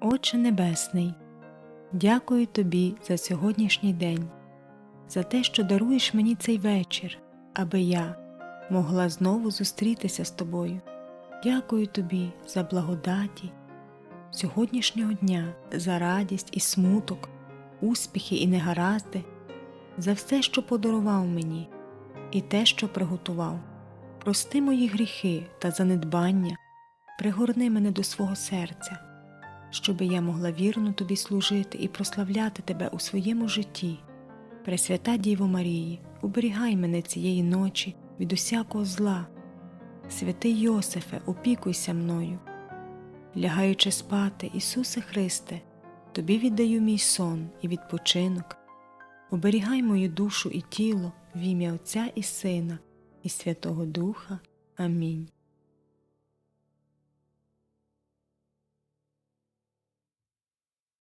Отче Небесний, дякую Тобі за сьогоднішній день, за те, що даруєш мені цей вечір, аби я могла знову зустрітися з тобою. Дякую тобі за благодаті сьогоднішнього дня, за радість і смуток, успіхи і негаразди, за все, що подарував мені, і те, що приготував. Прости мої гріхи та занедбання, пригорни мене до свого серця, щоби я могла вірно тобі служити і прославляти тебе у своєму житті. Пресвята Діво Марії, уберігай мене цієї ночі від усякого зла. Святий Йосифе, опікуйся мною. Лягаючи спати, Ісусе Христе, Тобі віддаю мій сон і відпочинок. Оберігай мою душу і тіло в ім'я Отця і Сина, і Святого Духа. Амінь.